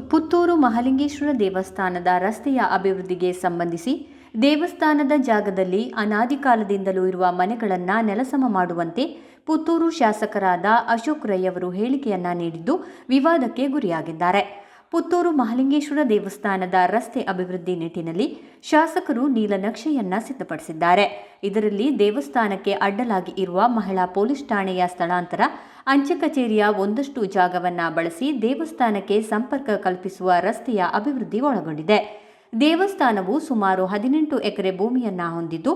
ಪುತ್ತೂರು ಮಹಾಲಿಂಗೇಶ್ವರ ದೇವಸ್ಥಾನದ ರಸ್ತೆಯ ಅಭಿವೃದ್ಧಿಗೆ ಸಂಬಂಧಿಸಿ ದೇವಸ್ಥಾನದ ಜಾಗದಲ್ಲಿ ಅನಾದಿ ಕಾಲದಿಂದಲೂ ಇರುವ ಮನೆಗಳನ್ನು ನೆಲಸಮ ಮಾಡುವಂತೆ ಪುತ್ತೂರು ಶಾಸಕರಾದ ಅಶೋಕ್ ರೈ ಅವರು ಹೇಳಿಕೆಯನ್ನ ನೀಡಿದ್ದು ವಿವಾದಕ್ಕೆ ಗುರಿಯಾಗಿದ್ದಾರೆ. ಪುತ್ತೂರು ಮಹಾಲಿಂಗೇಶ್ವರ ದೇವಸ್ಥಾನದ ರಸ್ತೆ ಅಭಿವೃದ್ಧಿ ನಿಟ್ಟಿನಲ್ಲಿ ಶಾಸಕರು ನೀಲನಕ್ಷೆಯನ್ನ ಸಿದ್ಧಪಡಿಸಿದ್ದಾರೆ. ಇದರಲ್ಲಿ ದೇವಸ್ಥಾನಕ್ಕೆ ಅಡ್ಡಲಾಗಿ ಇರುವ ಮಹಿಳಾ ಪೊಲೀಸ್ ಠಾಣೆಯ ಸ್ಥಳಾಂತರ ಅಂಚೆ ಕಚೇರಿಯ ಒಂದಷ್ಟು ಜಾಗವನ್ನು ಬಳಸಿ ದೇವಸ್ಥಾನಕ್ಕೆ ಸಂಪರ್ಕ ಕಲ್ಪಿಸುವ ರಸ್ತೆಯ ಅಭಿವೃದ್ಧಿ ಒಳಗೊಂಡಿದೆ. ದೇವಸ್ಥಾನವು ಸುಮಾರು ಹದಿನೆಂಟು ಎಕರೆ ಭೂಮಿಯನ್ನು ಹೊಂದಿದ್ದು,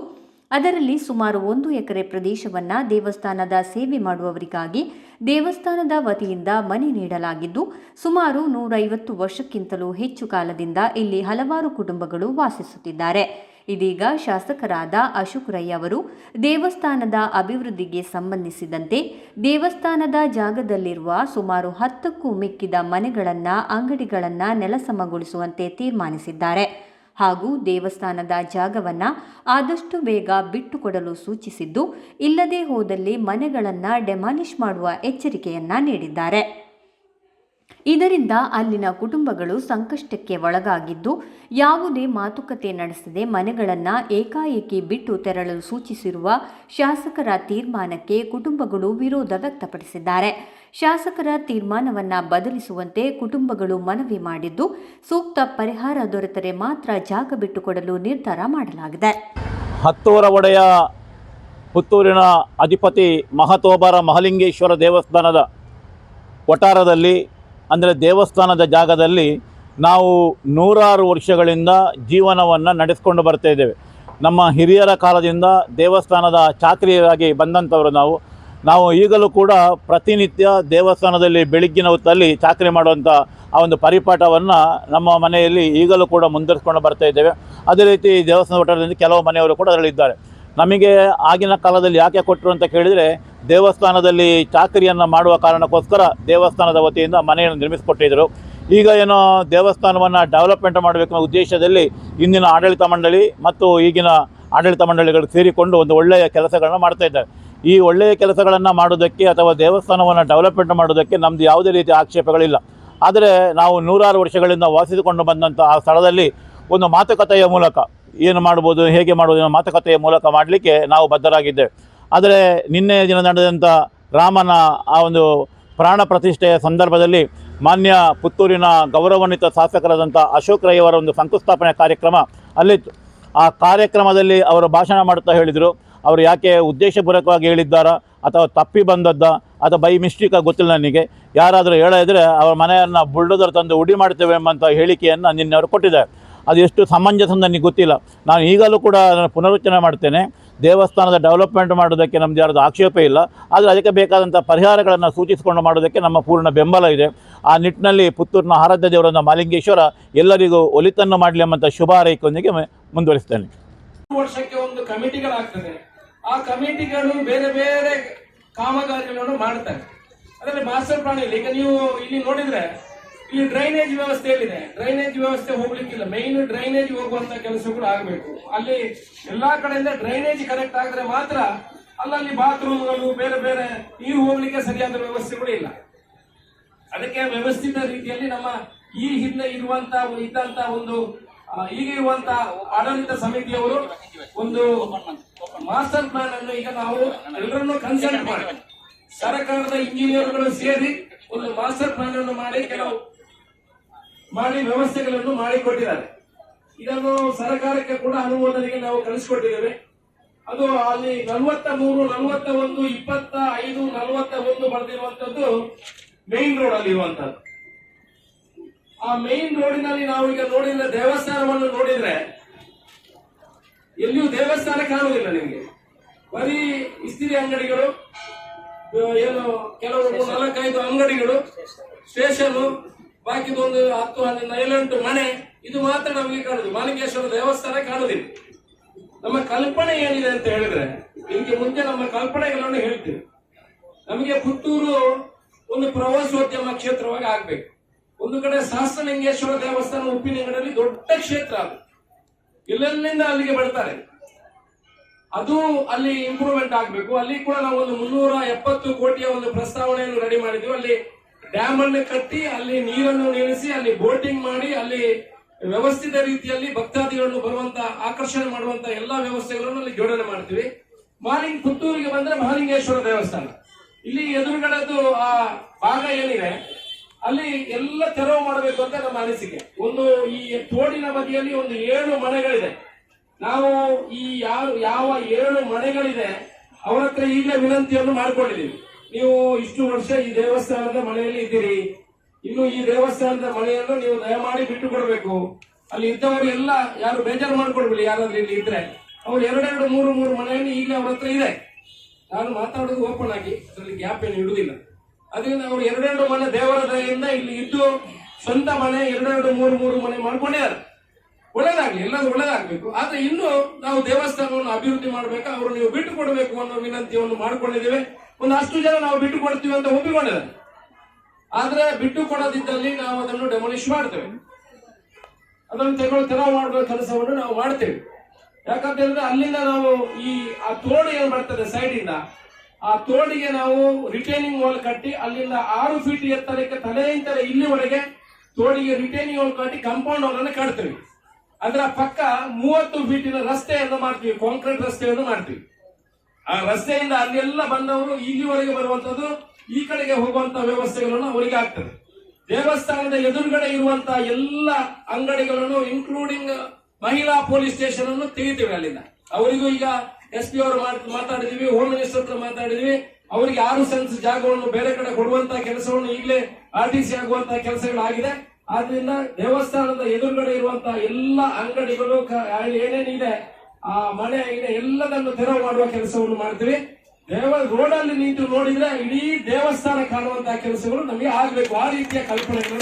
ಅದರಲ್ಲಿ ಸುಮಾರು ಒಂದು ಎಕರೆ ಪ್ರದೇಶವನ್ನ ದೇವಸ್ಥಾನದ ಸೇವೆ ಮಾಡುವವರಿಗಾಗಿ ದೇವಸ್ಥಾನದ ವತಿಯಿಂದ ಮನೆ ನೀಡಲಾಗಿದ್ದು, ಸುಮಾರು ನೂರೈವತ್ತು ವರ್ಷಕ್ಕಿಂತಲೂ ಹೆಚ್ಚು ಕಾಲದಿಂದ ಇಲ್ಲಿ ಹಲವಾರು ಕುಟುಂಬಗಳು ವಾಸಿಸುತ್ತಿದ್ದಾರೆ. ಇದೀಗ ಶಾಸಕರಾದ ಅಶೋಕ್ ರೈ ಅವರು ದೇವಸ್ಥಾನದ ಅಭಿವೃದ್ಧಿಗೆ ಸಂಬಂಧಿಸಿದಂತೆ ದೇವಸ್ಥಾನದ ಜಾಗದಲ್ಲಿರುವ ಸುಮಾರು ಹತ್ತಕ್ಕೂ ಮಿಕ್ಕಿದ ಮನೆಗಳನ್ನು, ಅಂಗಡಿಗಳನ್ನು ನೆಲಸಮಗೊಳಿಸುವಂತೆ ತೀರ್ಮಾನಿಸಿದ್ದಾರೆ. ಹಾಗೂ ದೇವಸ್ಥಾನದ ಜಾಗವನ್ನು ಆದಷ್ಟು ಬೇಗ ಬಿಟ್ಟುಕೊಡಲು ಸೂಚಿಸಿದ್ದು, ಇಲ್ಲದೇ ಹೋದಲ್ಲಿ ಮನೆಗಳನ್ನು ಡೆಮಾಲಿಷ್ ಮಾಡುವ ಎಚ್ಚರಿಕೆಯನ್ನ ನೀಡಿದ್ದಾರೆ. ಇದರಿಂದ ಅಲ್ಲಿನ ಕುಟುಂಬಗಳು ಸಂಕಷ್ಟಕ್ಕೆ ಒಳಗಾಗಿದ್ದು, ಯಾವುದೇ ಮಾತುಕತೆ ನಡೆಸದೆ ಮನೆಗಳನ್ನು ಏಕಾಏಕಿ ಬಿಟ್ಟು ತೆರಳಲು ಸೂಚಿಸಿರುವ ಶಾಸಕರ ತೀರ್ಮಾನಕ್ಕೆ ಕುಟುಂಬಗಳು ವಿರೋಧ ವ್ಯಕ್ತಪಡಿಸಿದ್ದಾರೆ. ಶಾಸಕರ ತೀರ್ಮಾನವನ್ನು ಬದಲಿಸುವಂತೆ ಕುಟುಂಬಗಳು ಮನವಿ ಮಾಡಿದ್ದು, ಸೂಕ್ತ ಪರಿಹಾರ ದೊರೆತರೆ ಮಾತ್ರ ಜಾಗ ಬಿಟ್ಟುಕೊಡಲು ನಿರ್ಧಾರ ಮಾಡಲಾಗಿದೆ. ಹತ್ತೂರ ಒಡೆಯ ಪುತ್ತೂರಿನ ಅಧಿಪತಿ ಮಹತೋಬರ ಮಹಲಿಂಗೇಶ್ವರ ದೇವಸ್ಥಾನದ ವಟಾರದಲ್ಲಿ ಅಂದರೆ ದೇವಸ್ಥಾನದ ಜಾಗದಲ್ಲಿ ನಾವು ನೂರಾರು ವರ್ಷಗಳಿಂದ ಜೀವನವನ್ನು ನಡೆಸ್ಕೊಂಡು ಬರ್ತಾ ಇದ್ದೇವೆ. ನಮ್ಮ ಹಿರಿಯರ ಕಾಲದಿಂದ ದೇವಸ್ಥಾನದ ಚಾಕ್ರಿಯರಾಗಿ ಬಂದಂಥವರು ನಾವು. ನಾವು ಈಗಲೂ ಕೂಡ ಪ್ರತಿನಿತ್ಯ ದೇವಸ್ಥಾನದಲ್ಲಿ ಬೆಳಗ್ಗಿನ ಹೊತ್ತಲ್ಲಿ ಚಾಕ್ರಿ ಮಾಡುವಂಥ ಆ ಒಂದು ಪರಿಪಾಠವನ್ನು ನಮ್ಮ ಮನೆಯಲ್ಲಿ ಈಗಲೂ ಕೂಡ ಮುಂದುವರಿಸ್ಕೊಂಡು ಬರ್ತಾ ಇದ್ದೇವೆ. ಅದೇ ರೀತಿ ದೇವಸ್ಥಾನ ವಟಾರದಿಂದ ಕೆಲವು ಮನೆಯವರು ಕೂಡ ಅದರಲ್ಲಿದ್ದಾರೆ. ನಮಗೆ ಆಗಿನ ಕಾಲದಲ್ಲಿ ಯಾಕೆ ಕೊಟ್ಟರು ಅಂತ ಕೇಳಿದರೆ, ದೇವಸ್ಥಾನದಲ್ಲಿ ಚಾಕರಿಯನ್ನು ಮಾಡುವ ಕಾರಣಕ್ಕೋಸ್ಕರ ದೇವಸ್ಥಾನದ ವತಿಯಿಂದ ಮನೆಯನ್ನು ನಿರ್ಮಿಸಿಕೊಟ್ಟಿದ್ದರು ಈಗ ಏನೋ ದೇವಸ್ಥಾನವನ್ನು ಡೆವಲಪ್ಮೆಂಟ್ ಮಾಡಬೇಕು ಅನ್ನೋ ಉದ್ದೇಶದಲ್ಲಿ ಇಂದಿನ ಆಡಳಿತ ಮಂಡಳಿ ಮತ್ತು ಈಗಿನ ಆಡಳಿತ ಮಂಡಳಿಗಳು ಸೇರಿಕೊಂಡು ಒಂದು ಒಳ್ಳೆಯ ಕೆಲಸಗಳನ್ನು ಮಾಡ್ತಾ ಇದ್ದಾರೆ. ಈ ಒಳ್ಳೆಯ ಕೆಲಸಗಳನ್ನು ಮಾಡೋದಕ್ಕೆ ಅಥವಾ ದೇವಸ್ಥಾನವನ್ನು ಡೆವಲಪ್ಮೆಂಟ್ ಮಾಡೋದಕ್ಕೆ ನಮ್ಮದು ಯಾವುದೇ ರೀತಿಯ ಆಕ್ಷೇಪಗಳಿಲ್ಲ. ಆದರೆ ನಾವು ನೂರಾರು ವರ್ಷಗಳಿಂದ ವಾಸಿಸಿಕೊಂಡು ಬಂದಂಥ ಆ ಸ್ಥಳದಲ್ಲಿ ಒಂದು ಮಾತುಕತೆಯ ಮೂಲಕ ಏನು ಮಾಡ್ಬೋದು, ಹೇಗೆ ಮಾಡ್ಬೋದು ಮಾತುಕತೆಯ ಮೂಲಕ ಮಾಡಲಿಕ್ಕೆ ನಾವು ಬದ್ಧರಾಗಿದ್ದೇವೆ. ಆದರೆ ನಿನ್ನೆ ದಿನ ನಡೆದಂಥ ರಾಮನ ಆ ಒಂದು ಪ್ರಾಣ ಪ್ರತಿಷ್ಠೆಯ ಸಂದರ್ಭದಲ್ಲಿ ಮಾನ್ಯ ಪುತ್ತೂರಿನ ಗೌರವಾನ್ವಿತ ಶಾಸಕರಾದಂಥ ಅಶೋಕ್ ರೈ ಅವರ ಒಂದು ಶಂಕುಸ್ಥಾಪನೆ ಕಾರ್ಯಕ್ರಮ ಅಲ್ಲಿತ್ತು. ಆ ಕಾರ್ಯಕ್ರಮದಲ್ಲಿ ಅವರು ಭಾಷಣ ಮಾಡುತ್ತಾ ಹೇಳಿದರು. ಅವರು ಯಾಕೆ ಉದ್ದೇಶಪೂರ್ವಕವಾಗಿ ಹೇಳಿದ್ದಾರಾ ಅಥವಾ ತಪ್ಪಿ ಬಂದದ್ದ ಅಥವಾ ಬೈ ಮಿಸ್ಟೇಕ್ ಗೊತ್ತಿಲ್ಲ ನನಗೆ. ಯಾರಾದರೂ ಹೇಳಿದರೆ ಅವರ ಮನೆಯನ್ನು ಬುಲ್ಡೋದರ್ ತಂದು ಉಡಿ ಮಾಡ್ತೇವೆ ಎಂಬಂಥ ಹೇಳಿಕೆಯನ್ನು ನಿನ್ನೆ ಅವರು ಕೊಟ್ಟಿದ್ದಾರೆ. ಅದು ಎಷ್ಟು ಸಮಂಜಸ ನನಗೆ ಗೊತ್ತಿಲ್ಲ. ನಾನು ಈಗಲೂ ಕೂಡ ಅದನ್ನು ಪುನರುಚ್ಚನೆ ಮಾಡ್ತೇನೆ. ದೇವಸ್ಥಾನದ ಡೆವಲಪ್ಮೆಂಟ್ ಮಾಡೋದಕ್ಕೆ ನಮ್ಮದು ಯಾರ್ದು ಆಕ್ಷೇಪ ಇಲ್ಲ. ಆದರೆ ಅದಕ್ಕೆ ಬೇಕಾದಂಥ ಪರಿಹಾರಗಳನ್ನು ಸೂಚಿಸಿಕೊಂಡು ಮಾಡೋದಕ್ಕೆ ನಮ್ಮ ಪೂರ್ಣ ಬೆಂಬಲ ಇದೆ. ಆ ನಿಟ್ಟಿನಲ್ಲಿ ಪುತ್ತೂರಿನ ಆರಾಧ್ಯ ದೇವರಾದ ಮಾಲಿಂಗೇಶ್ವರ ಎಲ್ಲರಿಗೂ ಒಲಿತನ್ನು ಮಾಡಲಿ ಎಂಬಂಥ ಶುಭ ಹಾರೈಕೆಯೊಂದಿಗೆ ಮುಂದುವರಿಸ್ತೇನೆ. ವರ್ಷಕ್ಕೆ ಒಂದು ಕಮಿಟಿಗಳಾಗ್ತದೆ. ಆ ಕಮಿಟಿಗಳು ಬೇರೆ ಬೇರೆ ಕಾಮಗಾರಿಗಳನ್ನು ಮಾಡ್ತಾರೆ. ಅದರಲ್ಲಿ ಮಾಸ್ಟರ್ ಪ್ಲಾನ್ ಇಲ್ಲ. ಈಗ ನೀವು ಇಲ್ಲಿ ನೋಡಿದ್ರೆ ಇಲ್ಲಿ ಡ್ರೈನೇಜ್ ವ್ಯವಸ್ಥೆ ಎಲ್ಲಿದೆ ಡ್ರೈನೇಜ್ ವ್ಯವಸ್ಥೆ ಹೋಗ್ಲಿಕ್ಕಿಲ್ಲ. ಮೇನ್ ಡ್ರೈನೇಜ್ ಹೋಗುವಂತ ಕೆಲಸಗಳು ಆಗಬೇಕು. ಅಲ್ಲಿ ಎಲ್ಲಾ ಕಡೆಯಿಂದ ಡ್ರೈನೇಜ್ ಕನೆಕ್ಟ್ ಆಗಿದ್ರೆ ಮಾತ್ರ ಅಲ್ಲಲ್ಲಿ ಬಾತ್ರೂಮ್ಗಳು, ಬೇರೆ ಬೇರೆ ನೀರು ಹೋಗ್ಲಿಕ್ಕೆ ಸರಿಯಾದ ವ್ಯವಸ್ಥೆಗಳು ಇಲ್ಲ. ಅದಕ್ಕೆ ವ್ಯವಸ್ಥಿತ ರೀತಿಯಲ್ಲಿ ನಮ್ಮ ಈ ಹಿಂದೆ ಇರುವಂತ ಇದ್ದಂತ ಒಂದು ಈಗ ಇರುವಂತ ಆಡಳಿತ ಸಮಿತಿಯವರು ಒಂದು ಮಾಸ್ಟರ್ ಪ್ಲಾನ್ ಅನ್ನು ಈಗ ನಾವು ಎಲ್ಲರನ್ನು ಕನ್ಸಲ್ಟ್ ಮಾಡಿ. ಸರ್ಕಾರದ ಇಂಜಿನಿಯರ್ಗಳು ಸೇರಿ ಒಂದು ಮಾಸ್ಟರ್ ಪ್ಲಾನ್ ಅನ್ನು ಮಾಡಿ. ಕೆಲವು ಮಾಡಿ ವ್ಯವಸ್ಥೆಗಳನ್ನು ಮಾಡಿಕೊಟ್ಟಿದ್ದಾರೆ. ಇದನ್ನು ಸರ್ಕಾರಕ್ಕೆ ಕೂಡ ಅನುಮೋದನೆಗೆ ನಾವು ಕಳಿಸಿಕೊಟ್ಟಿದ್ದೇವೆ. ಅದು ಅಲ್ಲಿ ನಲವತ್ತ ಮೂರು ನಲವತ್ತ ಒಂದು ಇಪ್ಪತ್ತ ಐದು ನಲವತ್ತ ಒಂದು ಬರೆದಿರುವಂತದ್ದು ಮೇನ್ ರೋಡ್ ಅಲ್ಲಿ ಇರುವಂತದ್ದು ಆ ಮೇನ್ ರೋಡಿನಲ್ಲಿ ನಾವು ಈಗ ನೋಡಿದ್ರೆ ದೇವಸ್ಥಾನವನ್ನು ನೋಡಿದ್ರೆ, ಎಲ್ಲಿಯೂ ದೇವಸ್ಥಾನ ಕಾಣುವುದಿಲ್ಲ ನಿಮಗೆ. ಬರೀ ಇಸ್ತಿರಿ ಅಂಗಡಿಗಳು ಏನು ಕೆಲವು ನಾಲ್ಕೈದು ಅಂಗಡಿಗಳು, ಸ್ಟೇಷನ್ ಬಾಕಿದೊಂದು ಹತ್ತು ಹನ್ನೆರಡು ಐಲೆಂಟು ಮನೆ. ಇದು ಮಾತ್ರ ನಮಗೆ ಕಾಣುದು. ಮಾಲಿಕೇಶ್ವರ ದೇವಸ್ಥಾನ ಕಾಣುದಿಲ್ಲ. ನಮ್ಮ ಕಲ್ಪನೆ ಏನಿದೆ ಅಂತ ಹೇಳಿದ್ರೆ ಇದಕ್ಕೆ ಮುಂದೆ ನಮ್ಮ ಕಲ್ಪನೆಗಳನ್ನು ಹೇಳ್ತೀವಿ ನಮಗೆ ಪುತ್ತೂರು ಒಂದು ಪ್ರವಾಸೋದ್ಯಮ ಕ್ಷೇತ್ರವಾಗಿ ಆಗ್ಬೇಕು. ಒಂದು ಕಡೆ ಸಹಸ್ರಲಿಂಗೇಶ್ವರ ದೇವಸ್ಥಾನ ಉಪ್ಪಿನಂಗಡಲ್ಲಿ ದೊಡ್ಡ ಕ್ಷೇತ್ರ ಅದು. ಎಲ್ಲೆಲ್ಲಿಂದ ಅಲ್ಲಿಗೆ ಬರ್ತಾರೆ. ಅದು ಅಲ್ಲಿ ಇಂಪ್ರೂವ್ಮೆಂಟ್ ಆಗಬೇಕು. ಅಲ್ಲಿ ಕೂಡ ನಾವು ಒಂದು ಮುನ್ನೂರ ಎಪ್ಪತ್ತು ಕೋಟಿಯ ಒಂದು ಪ್ರಸ್ತಾವನೆಯನ್ನು ರೆಡಿ ಮಾಡಿದ್ವಿ. ಅಲ್ಲಿ ಡ್ಯಾಮ್ ಅನ್ನು ಕಟ್ಟಿ ಅಲ್ಲಿ ನೀರನ್ನು ನಿಲ್ಲಿಸಿ, ಅಲ್ಲಿ ಬೋಟಿಂಗ್ ಮಾಡಿ, ಅಲ್ಲಿ ವ್ಯವಸ್ಥಿತ ರೀತಿಯಲ್ಲಿ ಭಕ್ತಾದಿಗಳನ್ನು ಬರುವಂತ, ಆಕರ್ಷಣೆ ಮಾಡುವಂತ ಎಲ್ಲಾ ವ್ಯವಸ್ಥೆಗಳನ್ನು ಅಲ್ಲಿ ಜೋಡಣೆ ಮಾಡ್ತೀವಿ. ಮಾಲಿಂಗ್ ಪುತ್ತೂರಿಗೆ ಬಂದ್ರೆ ಮಹಾಲಿಂಗೇಶ್ವರ ದೇವಸ್ಥಾನ. ಇಲ್ಲಿ ಎದುರುಗಡೆದು ಆ ಭಾಗ ಏನಿದೆ, ಅಲ್ಲಿ ಎಲ್ಲ ತೆರವು ಮಾಡಬೇಕು ಅಂತ ನಮ್ಮ ಅನಿಸಿಕೆ. ಒಂದು ಈ ತೋಡಿನ ಬದಿಯಲ್ಲಿ ಒಂದು ಏಳು ಮನೆಗಳಿದೆ. ನಾವು ಈ ಯಾವ ಯಾವ ಏಳು ಮನೆಗಳಿದೆ, ಅವರ ಹತ್ರ ಈಗಲೇ ವಿನಂತಿಯನ್ನು ಮಾಡ್ಕೊಂಡಿದ್ದೀವಿ. ನೀವು ಇಷ್ಟು ವರ್ಷ ಈ ದೇವಸ್ಥಾನದ ಮನೆಯಲ್ಲಿ ಇದ್ದೀರಿ. ಇನ್ನು ಈ ದೇವಸ್ಥಾನದ ಮನೆಯನ್ನು ನೀವು ದಯಮಾಡಿ ಬಿಟ್ಟು ಕೊಡಬೇಕು ಅಲ್ಲಿ ಇದ್ದವರೆಲ್ಲ ಯಾರು ಬೇಜಾರು ಮಾಡ್ಕೊಡ್ಬಿಡಿ ಯಾರಾದ್ರೂ ಇಲ್ಲಿ ಇದ್ರೆ. ಅವ್ರು ಎರಡೆರಡು, ಮೂರು ಮೂರು ಮನೆಯಲ್ಲಿ ಈಗ ಅವ್ರ ಹತ್ರ ಇದೆ. ನಾನು ಮಾತಾಡೋದು ಓಪನ್ ಆಗಿ, ಅದರಲ್ಲಿ ಗ್ಯಾಪ್ ಏನು ಇಡುವುದಿಲ್ಲ. ಅದರಿಂದ ಅವರು ಎರಡೆರಡು ಮನೆ ದೇವರ ದಯೆಯಿಂದ ಇಲ್ಲಿ ಇದ್ದು ಸ್ವಂತ ಮನೆ ಎರಡೆರಡು, ಮೂರು ಮೂರು ಮನೆ ಮಾಡ್ಕೊಂಡಿದ್ದಾರೆ ಒಳ್ಳೇದಾಗ್ಲಿ ಎಲ್ಲರೂ ಒಳ್ಳೇದಾಗ್ಬೇಕು. ಆದ್ರೆ ಇನ್ನು ನಾವು ದೇವಸ್ಥಾನವನ್ನು ಅಭಿವೃದ್ಧಿ ಮಾಡಬೇಕು? ಅವರು ನೀವು ಬಿಟ್ಟು ಕೊಡಬೇಕು ಅನ್ನೋ ವಿನಂತಿಯನ್ನು ಮಾಡ್ಕೊಂಡಿದ್ದೇವೆ. ಒಂದು ಅಷ್ಟು ಜನ ನಾವು ಬಿಟ್ಟು ಕೊಡ್ತೀವಿ ಅಂತ ಒಪ್ಪಿಕೊಂಡಿದ್ದಾರೆ ಆದ್ರೆ ಬಿಟ್ಟು ಕೊಡದಿದ್ದಲ್ಲಿ ನಾವು ಅದನ್ನು ಡೆಮೊಲಿಷ್ ಮಾಡ್ತೇವೆ. ಅದನ್ನು ತೆಗೆದು ತೆರವು ಮಾಡುವ ಕೆಲಸವನ್ನು ನಾವು ಮಾಡ್ತೇವೆ. ಯಾಕಂತ ಹೇಳಿದ್ರೆ ಅಲ್ಲಿಂದ ನಾವು ಈ ಆ ತೋಡು ಏನ್ ಬರ್ತದೆ ಸೈಡ್ ಇಂದ, ಆ ತೋಡಿಗೆ ನಾವು ರಿಟೈನಿಂಗ್ ವಾಲ್ ಕಟ್ಟಿ ಅಲ್ಲಿಂದ ಆರು ಫೀಟ್ ಎತ್ತರಕ್ಕೆ ತಲೆಯಿಂದ ಇಲ್ಲಿವರೆಗೆ ತೋಡಿಗೆ ರಿಟೈನಿಂಗ್ ವಾಲ್ ಕಟ್ಟಿ ಕಾಂಪೌಂಡ್ ವಾಲ್ ಅನ್ನು ಕಟ್ತೇವೆ. ಅದರ ಪಕ್ಕ ಮೂವತ್ತು ಫೀಟಿನ ರಸ್ತೆಯನ್ನು ಮಾಡ್ತೀವಿ ಕಾಂಕ್ರೀಟ್ ರಸ್ತೆಯನ್ನು ಮಾಡ್ತೀವಿ. ಆ ರಸ್ತೆಯಿಂದ ಅಲ್ಲೆಲ್ಲ ಬಂದವರು ಇಲ್ಲಿವರೆಗೆ ಬರುವಂತದ್ದು ಈ ಕಡೆಗೆ ಹೋಗುವಂತ ವ್ಯವಸ್ಥೆಗಳನ್ನು ಅವರಿಗೆ ಆಗ್ತದೆ. ದೇವಸ್ಥಾನದ ಎದುರುಗಡೆ ಇರುವಂತ ಎಲ್ಲ ಅಂಗಡಿಗಳನ್ನು ಇನ್ಕ್ಲೂಡಿಂಗ್ ಮಹಿಳಾ ಪೊಲೀಸ್ ಸ್ಟೇಷನ್ ಅನ್ನು ತೆಗಿತೀವಿ ಅಲ್ಲಿಂದ. ಅವರಿಗೂ ಈಗ ಎಸ್ ಪಿ ಅವರು ಮಾತ್- ಮಾತಾಡಿದೀವಿ, ಹೋಮ್ ಮಿನಿಸ್ಟರ್ ಹತ್ರ ಮಾತಾಡಿದೀವಿ. ಅವರಿಗೆ ಆರು ಸೆನ್ಸ್ ಜಾಗವನ್ನು ಬೇರೆ ಕಡೆ ಕೊಡುವಂತ ಕೆಲಸವನ್ನು ಈಗಲೇ ಆರ್ ಟಿ ಸಿ ಆಗುವಂತಹ ಕೆಲಸಗಳಾಗಿದೆ. ಆದ್ರಿಂದ ದೇವಸ್ಥಾನದ ಎದುರುಗಡೆ ಇರುವಂತಹ ಎಲ್ಲ ಅಂಗಡಿಗಳು ಏನೇನಿದೆ ಆ ಮನೆ ಇದೆ, ಎಲ್ಲದನ್ನು ತೆರವು ಮಾಡುವ ಕೆಲಸವನ್ನು ಮಾಡ್ತೀವಿ. ದೇವ ರೋಡಲ್ಲಿ ನಿಂತು ನೋಡಿದ್ರೆ ಇಡೀ ದೇವಸ್ಥಾನ ಕಾಣುವಂತಹ ಕೆಲಸಗಳು ನಮಗೆ ಆಗ್ಬೇಕು. ಆ ರೀತಿಯ ಕಲ್ಪನೆಗಳು